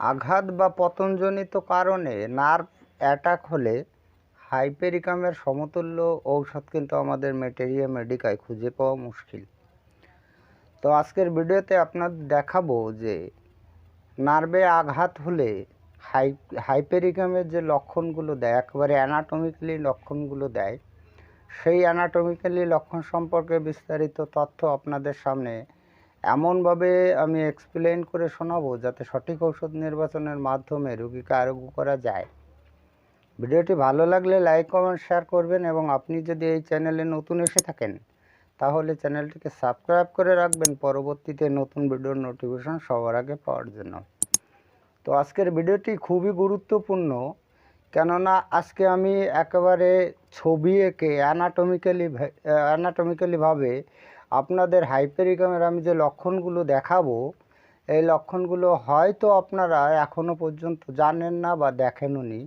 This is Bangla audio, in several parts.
আঘাত বা পতনজনিত কারণে নার্ভ অ্যাটাক হলে হাইপেরিকামের সমতুল্য ঔষধ কিন্তু আমাদের মেটেরিয়া মেডিকায় খুঁজে পাওয়া মুশকিল। তো আজকের ভিডিওতে আপনার দেখাবো যে নার্ভে আঘাত হলে হাই হাইপেরিকামের যে লক্ষণগুলো দেয়, একেবারে অ্যানাটমিক্যালি লক্ষণগুলো দেয়, সেই অ্যানাটমিক্যালি লক্ষণ সম্পর্কে বিস্তারিত তথ্য আপনাদের সামনে এমনভাবে আমি এক্সপ্লেন করে শোনাবো যাতে সঠিক ঔষধ নির্বাচনের মাধ্যমে রোগীকে আরোগ্য করা যায়। ভিডিওটি ভালো লাগলে লাইক কমেন্ট শেয়ার করবেন এবং আপনি যদি এই চ্যানেলে নতুন এসে থাকেন, তাহলে চ্যানেলটিকে সাবস্ক্রাইব করে রাখবেন। পরবর্তীতে নতুন ভিডিওর নোটিফিকেশন সবার আগে পাওয়ার জন্য। তো আজকের ভিডিওটি খুবই গুরুত্বপূর্ণ, কেননা আজকে আমি একেবারে ছবি এঁকে অ্যানাটমিক্যালি অ্যানাটমিক্যালিভাবে আপনাদের হাইপেরিকামের আমি যে লক্ষণগুলো দেখাবো, এই লক্ষণগুলো হয়তো আপনারা এখনও পর্যন্ত জানেন না বা দেখেনও দেখেননি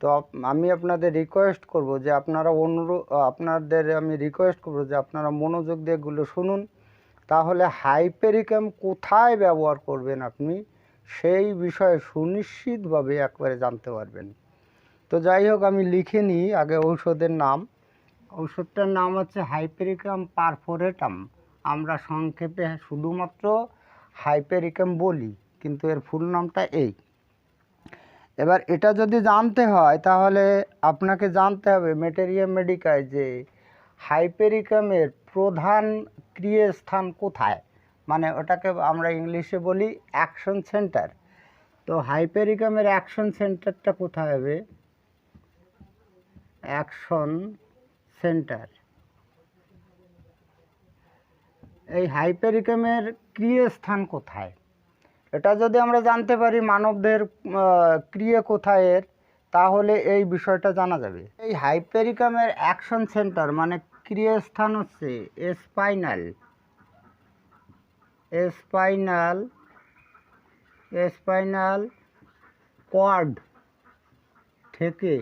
তো আমি আপনাদের রিকোয়েস্ট করব যে আপনারা অনুরোধ আপনাদের আমি রিকোয়েস্ট করব যে আপনারা মনোযোগ দিয়ে এগুলো শুনুন। তাহলে হাইপেরিকাম কোথায় ব্যবহার করবেন আপনি, সেই বিষয়ে সুনিশ্চিতভাবে একবারে জানতে পারবেন। তো যাই হোক, আমি লিখে নিই, আগে ঔষধের নাম। ঔষধটার নাম হচ্ছে হাইপেরিকাম পারফোরেটাম। আমরা সংক্ষেপে শুধুমাত্র হাইপেরিকাম বলি, কিন্তু এর ফুল নামটা এই। এবার এটা যদি জানতে হয়, তাহলে আপনাকে জানতে হবে মেটেরিয়া মেডিকায় যে হাইপেরিকামের প্রধান ক্রিয়াস্থান কোথায়। মানে ওটাকে আমরা ইংলিশে বলি অ্যাকশন সেন্টার। তো হাইপেরিকামের অ্যাকশন সেন্টারটা কোথায় হবে? Action centre. এই হাইপেরিকামের ক্রিয়াস্থান কোথায়? এটা যদি আমরা জানতে পারি মানবদের ক্রিয়া কোথায় এর, তাহলে এই বিষয়টা জানা যাবে। এই হাইপেরিকামের অ্যাকশন সেন্টার মানে ক্রিয়াস্থান হচ্ছে স্পাইনাল। স্পাইনাল স্পাইনাল কর্ড থেকে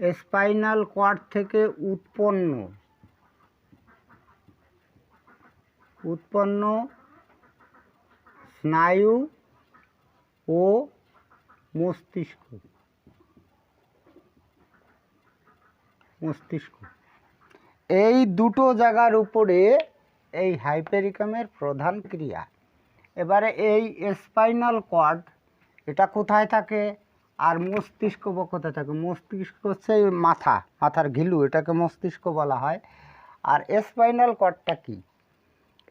স্পাইনাল কর্ড থেকে উৎপন্ন। উৎপন্ন স্নায়ু ও মস্তিষ্ক। মস্তিষ্ক। এই দুটো জায়গার উপরে এই হাইপেরিকামের প্রধান ক্রিয়া। এবারে এই স্পাইনাল কর্ড এটা কোথায় থাকে? আর মস্তিষ্ক বা কোথায় থাকে মস্তিষ্ক হচ্ছে মাথা, মাথার ঘিলু, এটাকে মস্তিষ্ক বলা হয়। আর স্পাইনাল কর্ডটা কী?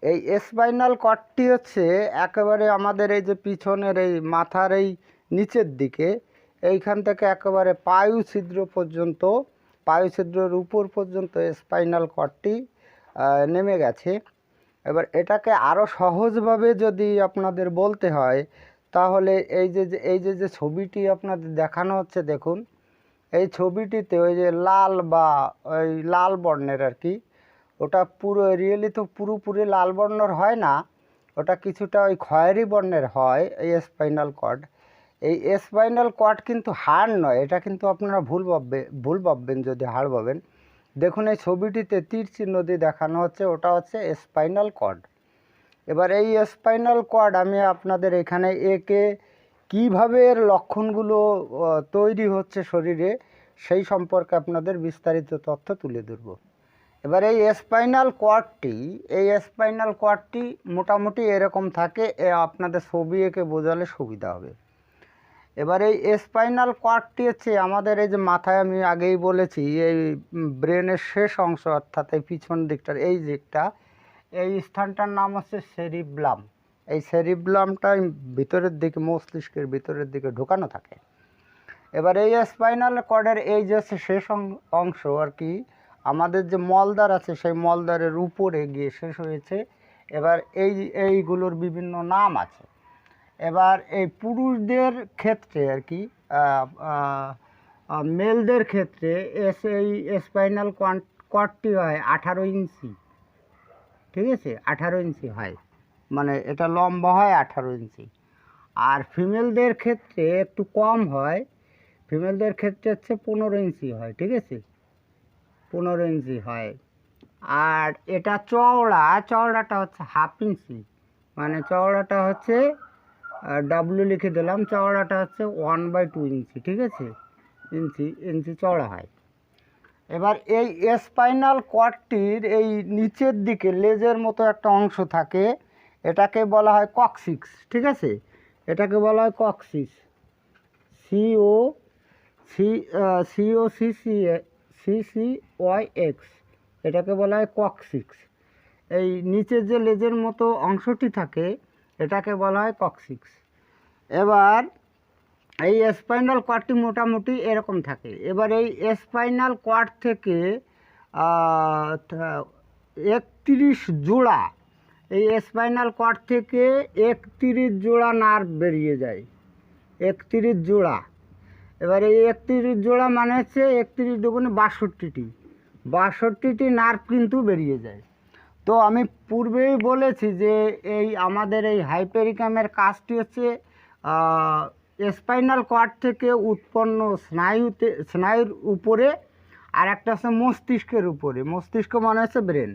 এই স্পাইনাল কর্ডটি হচ্ছে একেবারে আমাদের এই যে পিছনের এই মাথার এই নিচের দিকে, এইখান থেকে একেবারে পায়ু ছিদ্র পর্যন্ত পায়ু ছিদ্রের উপর পর্যন্ত স্পাইনাল কর্ডটি নেমে গেছে। এবার এটাকে আরও সহজভাবে যদি আপনাদের বলতে হয় তাহলে এই যে এই যে যে ছবিটি আপনাদের দেখানো হচ্ছে দেখুন, এই ছবিটিতে ওই যে লাল বা ওই লাল বর্ণের আর কি, ওটা পুরো রিয়েলি তো পুরোপুরি লাল বর্ণের হয় না, ওটা কিছুটা ওই খয়েরি বর্ণের হয়, এই স্পাইনাল কর্ড এই স্পাইনাল কর্ড কিন্তু হাড় নয়, এটা কিন্তু আপনারা ভুল ভাববে, ভুল ভাববেন যদি হাড় ভাবেন। দেখুন এই ছবিটিতে তীর চিহ্ন দিয়ে দেখানো হচ্ছে, ওটা হচ্ছে স্পাইনাল কর্ড এবার এই স্পাইনাল কর্ড আমি আপনাদের এখানে একে কীভাবে এর লক্ষণগুলো তৈরি হচ্ছে শরীরে সেই সম্পর্কে আপনাদের বিস্তারিত তথ্য তুলে ধরবো। এবার এই স্পাইনাল কর্ডটি এই স্পাইনাল কর্ডটি মোটামুটি এরকম থাকে আপনাদের ছবি এঁকে বোঝালে সুবিধা হবে। এবার এই স্পাইনাল কর্ডটি হচ্ছে আমাদের এই যে মাথায় আমি আগেই বলেছি, এই ব্রেনের শেষ অংশ অর্থাৎ এই পিছন দিকটার, এই দিকটা এই স্থানটার নাম হচ্ছে সেরিব্লাম। এই সেরিব্লামটা ভিতরের দিকে, মস্তিষ্কের ভিতরের দিকে ঢোকানো থাকে। এবার এই স্পাইনাল কর্ডের এই যে শেষ অংশ আর কি, আমাদের যে মলদ্বার আছে, সেই মলদ্বারের উপরে গিয়ে শেষ হয়েছে। এবার এই, এইগুলোর বিভিন্ন নাম আছে। এবার এই পুরুষদের ক্ষেত্রে আর কি মেলদের ক্ষেত্রে এস এই স্পাইনাল কর্ডটি হয় আঠারো ইঞ্চি। ঠিক আছে? আঠারো ইঞ্চি হয়। মানে এটা লম্বা হয় আঠারো ইঞ্চি। আর ফিমেলদের ক্ষেত্রে একটু কম হয়। ফিমেলদের ক্ষেত্রে হচ্ছে পনেরো ইঞ্চি হয়, ঠিক আছে? পনেরো ইঞ্চি হয়। আর এটা চওড়া, চওড়াটা হচ্ছে হাফ ইঞ্চি। মানে চওড়াটা হচ্ছে ডাব্লু লিখে দিলাম, চওড়াটা হচ্ছে ওয়ান বাই টু ইঞ্চি, ঠিক আছে? ইঞ্চি ইঞ্চি চওড়া হয়। এবার এই স্পাইনাল কর্ডটির এই নিচের দিকে লেজের মতো একটা অংশ থাকে, এটাকে বলা হয় কক্সিক্স ঠিক আছে? এটাকে বলা হয় coccyx C O C C O C C C C Y X এটাকে বলা হয় কক্সিক্স এই নিচের যে লেজের মতো অংশটি থাকে, এটাকে বলা হয় কক্সিক্স এবার এই স্পাইনাল কর্ডটি মোটামুটি এরকম থাকে। এবার এই স্পাইনাল কর্ড থেকে একত্রিশ জোড়া, এই স্পাইনাল কর্ড থেকে একত্রিশ জোড়া নার্ভ বেরিয়ে যায়। একত্রিশ জোড়া। এবার এই একত্রিশ জোড়া মানে হচ্ছে একত্রিশ দুগুণে বাষট্টিটি। বাষট্টিটি নার্ভ কিন্তু বেরিয়ে যায়। তো আমি পূর্বেই বলেছি যে এই আমাদের এই হাইপেরিকামের কাজটি হচ্ছে স্পাইনাল কর্ড থেকে উৎপন্ন স্নায়ুতে, স্নায়ুর উপরে আর একটা হচ্ছে মস্তিষ্কের উপরে। মস্তিষ্ক মানে হচ্ছে ব্রেন।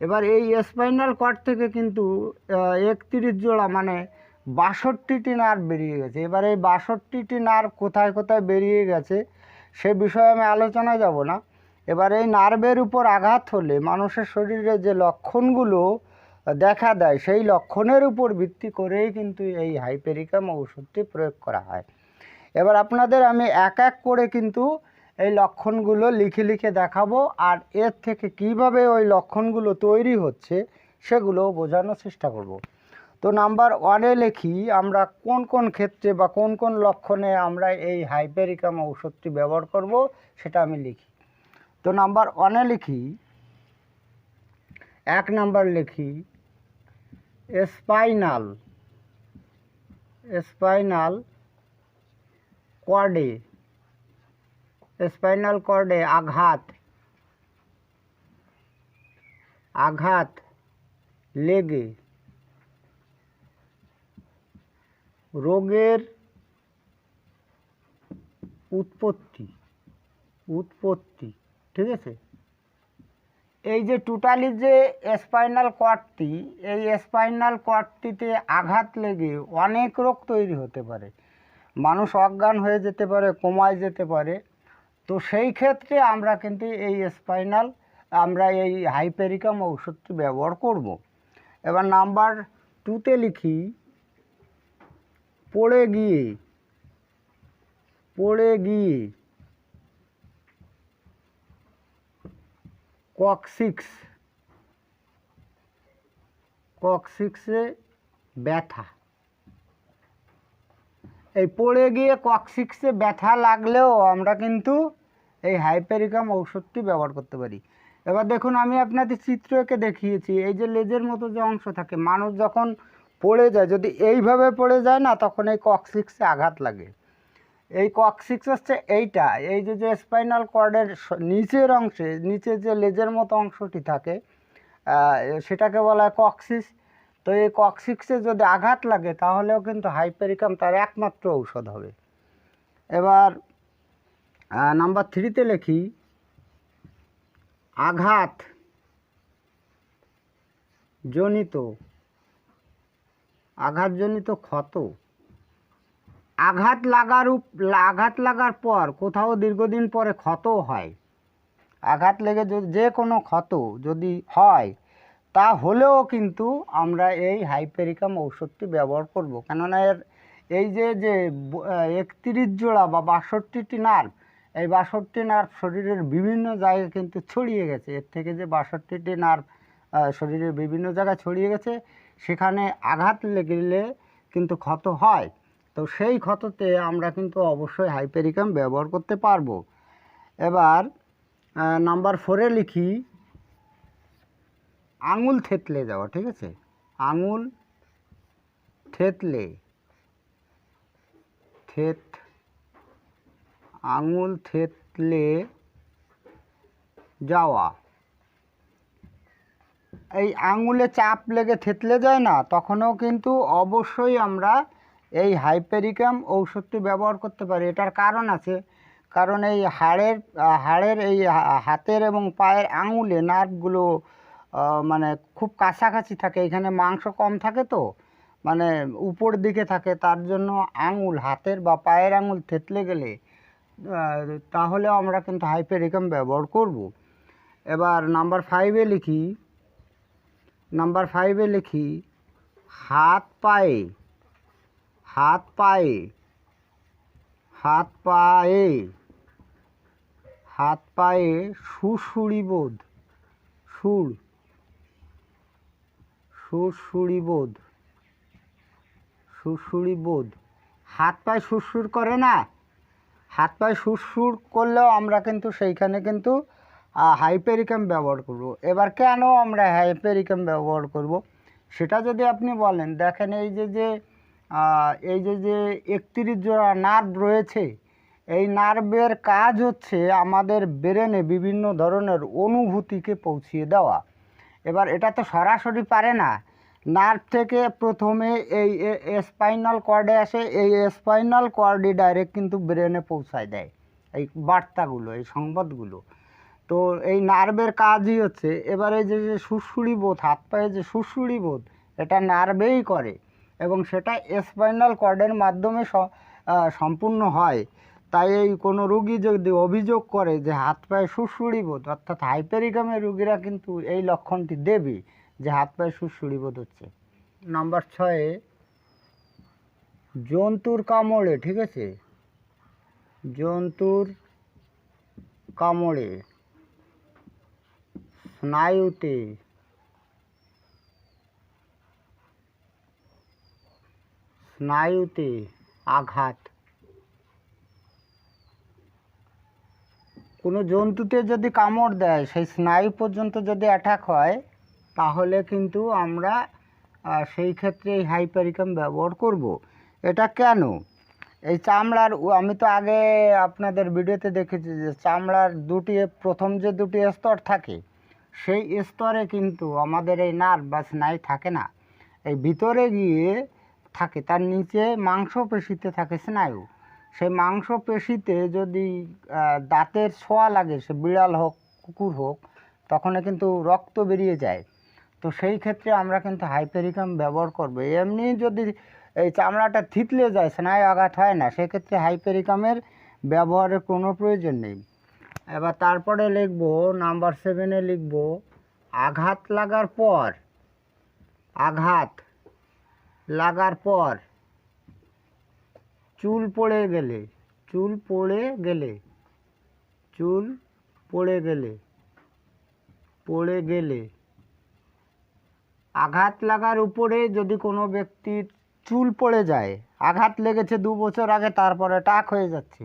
এবার এই স্পাইনাল কর্ড থেকে কিন্তু একত্রিশ জোড়া মানে বাষট্টিটি নার্ভ বেরিয়ে গেছে। এবার এই বাষট্টিটি নার্ভ কোথায় কোথায় বেরিয়ে গেছে সে বিষয়ে আমি আলোচনায় যাব না। এবার এই নার্ভের উপর আঘাত হলে মানুষের শরীরে যে লক্ষণগুলো দেখা দেয়। সেই লক্ষণের উপর ভিত্তি করেই কিন্তু এই হাইপেরিকাম ঔষধটি প্রয়োগ করা হয়। এবার আপনাদের আমি এক এক করে কিন্তু এই লক্ষণগুলো লিখে লিখে দেখাবো আর এর থেকে কীভাবে ওই লক্ষণগুলো তৈরি হচ্ছে সেগুলো বোঝানোর চেষ্টা করব। তো নাম্বার ওয়ানে লিখি, আমরা কোন কোন ক্ষেত্রে বা কোন কোন লক্ষণে আমরা এই হাইপেরিকাম ঔষধটি ব্যবহার করব সেটা আমি লিখি। তো নাম্বার ওয়ানে লিখি, এক নাম্বার লিখি স্পাইনাল স্পাইনাল কর্ডে স্পাইনাল কর্ডে আঘাত আঘাত লেগে রোগের উৎপত্তি উৎপত্তি ঠিক আছে? এই যে টোটালি যে স্পাইনাল কর্ডটি এই স্পাইনাল কর্ডটিতে আঘাত লেগে অনেক রোগ তৈরি হতে পারে মানুষ অজ্ঞান হয়ে যেতে পারে, কমায় যেতে পারে তো সেই ক্ষেত্রে আমরা কিন্তু এই স্পাইনাল আমরা এই হাইপেরিকাম ঔষধটি ব্যবহার করব। এবার নাম্বার টুতে লিখি, পড়ে গিয়ে পড়ে গিয়ে কক্সিক্স কক্সিক্সে ব্যথা। এই পড়ে গিয়ে কক্সিক্সে ব্যথা লাগলেও আমরা কিন্তু এই হাইপেরিকাম ঔষধটি ব্যবহার করতে পারি। এবার দেখুন, আমি আপনাদের চিত্র এঁকে দেখিয়েছি, এই যে লেজের মতো যে অংশ থাকে, মানুষ যখন পড়ে যায়, যদি এইভাবে পড়ে যায় না, তখন এই কক্সিক্সে আঘাত লাগে। এই কক্সিক্স হচ্ছে এইটা। এই যে যে স্পাইনাল কর্ডের নিচের অংশে নিচে যে লেজের মতো অংশটি থাকে সেটাকে বলা হয় কক্সিস তো এই কক্সিক্সে যদি আঘাত লাগে, তাহলেও কিন্তু হাইপেরিকাম তার একমাত্র ঔষধ হবে। এবার নাম্বার থ্রিতে লেখি, আঘাত জনিত, আঘাতজনিত ক্ষত। আঘাত লাগার আঘাত লাগার পর কোথাও দীর্ঘদিন পরে ক্ষত হয়। আঘাত লেগে যে কোনো ক্ষত যদি হয়, তা হলেও কিন্তু আমরা এই হাইপেরিকাম ঔষধটি ব্যবহার করব। কেননা এর এই যে যে একত্রিশ জোড়া বা বাষট্টিটি নার্ভ, এই বাষট্টি নার্ভ শরীরের বিভিন্ন জায়গায় কিন্তু ছড়িয়ে গেছে। এর থেকে যে বাষট্টিটি নার্ভ শরীরের বিভিন্ন জায়গায় ছড়িয়ে গেছে, সেখানে আঘাত লেগেলে কিন্তু ক্ষত হয়। তো সেই ক্ষততে আমরা কিন্তু অবশ্যই হাইপেরিকাম ব্যবহার করতে পারব। এবার নাম্বার ফোরে লিখি, আঙুল থেতলে যাওয়া ঠিক আছে? আঙুল থেতলে, থেত, আঙুল থেতলে যাওয়া। এই আঙুলে চাপ লেগে থেতলে যায় না, তখনও কিন্তু অবশ্যই আমরা এই হাইপেরিকাম ঔষধটি ব্যবহার করতে পারি। এটার কারণ আছে, কারণ এই হাড়ের হাড়ের এই হাতের এবং পায়ের আঙুলে নার্ভগুলো মানে খুব কাছাকাছি থাকে, এখানে মাংস কম থাকে তো মানে উপর দিকে থাকে, তার জন্য আঙুল, হাতের বা পায়ের আঙুল থেতলে গেলে তাহলে আমরা কিন্তু হাইপেরিকাম ব্যবহার করব। এবার নাম্বার ফাইভে লিখি নাম্বার ফাইভে লিখি হাত পায়ে হাত পায়ে হাত পায়ে হাত পায়ে সুড়সুড়ি বোধ সুর সুড়সুড়ি বোধ হাত পায়ে সুরসুর করে না? হাত পায়ে সুরসুর করলেও আমরা কিন্তু সেইখানে কিন্তু হাইপেরিকাম ব্যবহার করব। এবার কেন আমরা হাইপেরিকাম ব্যবহার করব? সেটা যদি আপনি বলেন, দেখেন এই যে যে এই যে যে একত্রিশ জোড়া নার্ভ রয়েছে, এই নার্ভের কাজ হচ্ছে আমাদের ব্রেনে বিভিন্ন ধরনের অনুভূতিকে পৌঁছিয়ে দেওয়া। এবার এটা তো সরাসরি পারে না। নার্ভ থেকে প্রথমে এই স্পাইনাল কর্ডে আসে, এই স্পাইনাল কর্ডে ডাইরেক্ট কিন্তু ব্রেনে পৌঁছায় দেয় এই বার্তাগুলো, এই সংবাদগুলো। তো এই নার্ভের কাজই হচ্ছে, এবারে যে যে সুড়সুড়ি বোধ, হাত পায়ে যে সুড়সুড়ি বোধ, এটা নার্ভেই করে। এবং সেটা স্পাইনাল কর্ডের মাধ্যমে সম্পূর্ণ হয়। তাই এই কোনো রুগী যদি অভিযোগ করে যে হাত পায়ে সুড়সুড়ি বোধ অর্থাৎ হাইপেরিকামের রুগীরা কিন্তু এই লক্ষণটি দেবে, যে হাত পায়ে সুড়সুড়ি বোধ হচ্ছে। নাম্বার ছয়ে, জন্তুর কামড়ে, ঠিক আছে? জন্তুর কামড়ে, স্নায়ুতে স্নায়ুতে আঘাত। কোনো জন্তুতে যদি কামড় দেয়, সেই স্নায়ু পর্যন্ত যদি অ্যাটাক হয়, তাহলে কিন্তু আমরা সেই ক্ষেত্রে এই হাইপারিকাম ব্যবহার করব। এটা কেন? এই চামড়ার আমি তো আগে আপনাদের ভিডিওতে দেখেছি যে চামড়ার দুটি, প্রথম যে দুটি স্তর থাকে, সেই স্তরে কিন্তু আমাদের এই নার্ভ বা স্নায়ু থাকে না। এই ভিতরে গিয়ে থাকে। তার নিচে মাংসপেশিতে থাকে স্নায়ু। সেই মাংসপেশিতে যদি দাঁতের ছোঁয়া লাগে, সে বিড়াল হোক, কুকুর হোক তখন কিন্তু রক্ত বেরিয়ে যায়। তো সেই ক্ষেত্রে আমরা কিন্তু হাইপেরিকাম ব্যবহার করব। এমনি যদি এই চামড়াটা থিতলে যায়, স্নায়ু আঘাত হয় না, সেক্ষেত্রে হাইপেরিকামের ব্যবহারের কোনো প্রয়োজন নেই। এবার তারপরে লিখব, নাম্বার সেভেনে লিখব, আঘাত লাগার পর, আঘাত লাগার পর চুল পড়ে গেলে, চুল পড়ে গেলে, চুল পড়ে গেলে পড়ে গেলে। আঘাত লাগার উপরে যদি কোনো ব্যক্তির চুল পড়ে যায়, আঘাত লেগেছে দু বছর আগে, তারপরে টাক হয়ে যাচ্ছে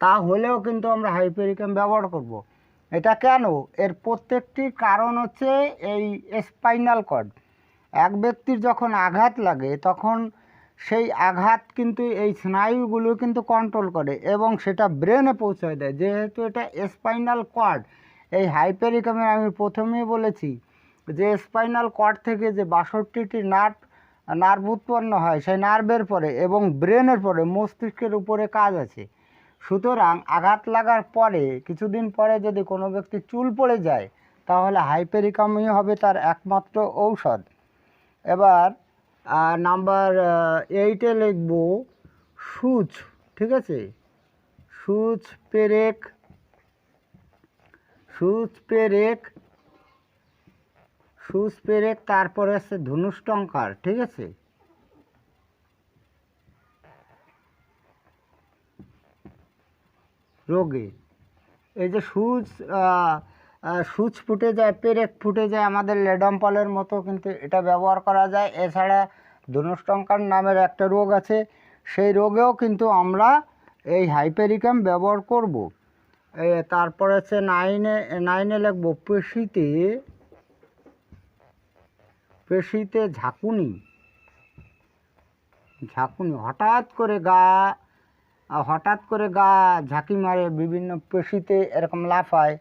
তা হলেও কিন্তু আমরা হাইপেরিকাম ব্যবহার করব। এটা কেন? এর প্রত্যেকটি কারণ হচ্ছে এই স্পাইনাল কর্ড এক ব্যক্তির যখন আঘাত লাগে, তখন সেই আঘাত কিন্তু এই স্নায়ুগুলো কিন্তু কন্ট্রোল করে এবং সেটা ব্রেনে পৌঁছায় দেয়। যেহেতু এটা স্পাইনাল কর্ড এই হাইপেরিকামে আমি প্রথমেই বলেছি যে স্পাইনাল কর্ড থেকে যে বাষট্টিটি নার্ভ নার্ভ উৎপন্ন হয়, সেই নার্ভের পরে এবং ব্রেনের পরে মস্তিষ্কের উপরে কাজ আছে। সুতরাং আঘাত লাগার পরে, কিছুদিন পরে যদি কোনো ব্যক্তি চুল পড়ে যায়, তাহলে হাইপেরিকামই হবে তার একমাত্র ঔষধ। এবার নাম্বার এইটে লিখব সুচ, ঠিক আছে? সুচ পেরেক সুচ পেরেক সুচ পেরেক, তারপরে আছে ধনুষ্টঙ্কার, ঠিক আছে? রোগে। এই যে সুচ সুচ ফুটে যায়, পেরেক ফুটে যায় আমাদের লেডম্পলের মতো কিন্তু এটা ব্যবহার করা যায়। এছাড়া ধনুষ্টঙ্কার নামের একটা রোগ আছে, সেই রোগেও কিন্তু আমরা এই হাইপেরিকাম ব্যবহার করব। তারপরে হচ্ছে নাইনে নাইনে লিখব, পেশিতে পেশিতে ঝাঁকুনি ঝাঁকুনি, হঠাৎ করে গা, হঠাৎ করে গা ঝাঁকি মারে বিভিন্ন পেশিতে এরকম লাফায়।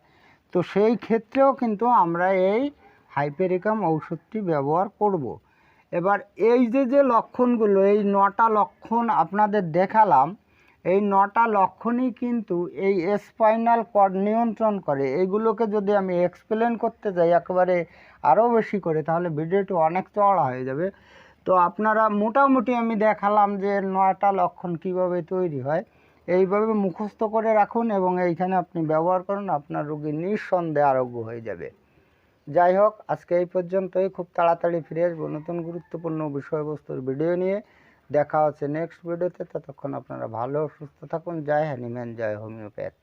তো সেই ক্ষেত্রেও কিন্তু আমরা এই হাইপেরিকাম ঔষধটি ব্যবহার করব। এবার এই যে যে লক্ষণগুলো, এই নটা লক্ষণ আপনাদের দেখালাম, এই নটা লক্ষণই কিন্তু এই স্পাইনাল কর্ড নিয়ন্ত্রণ করে। এইগুলোকে যদি আমি এক্সপ্লেন করতে যাই একেবারে আরও বেশি করে, তাহলে ভিডিওটি অনেক চড়া হয়ে যাবে। তো আপনারা মোটামুটি আমি দেখালাম যে নয়টা লক্ষণ কীভাবে তৈরি হয়। এইভাবে মুখস্থ করে রাখুন এবং এইখানে আপনি ব্যবহার করুন, আপনার রোগী নিঃসন্দেহে আরোগ্য হয়ে যাবে। যাই হোক, আজকে এই পর্যন্তই। খুব তাড়াতাড়ি ফিরে আসব নতুন গুরুত্বপূর্ণ বিষয়বস্তুর ভিডিও নিয়ে। দেখা হচ্ছে নেক্সট ভিডিওতে ততক্ষণ আপনারা ভালো, সুস্থ থাকুন। জয় হ্যানিম্যান জয় হোমিওপ্যাথ।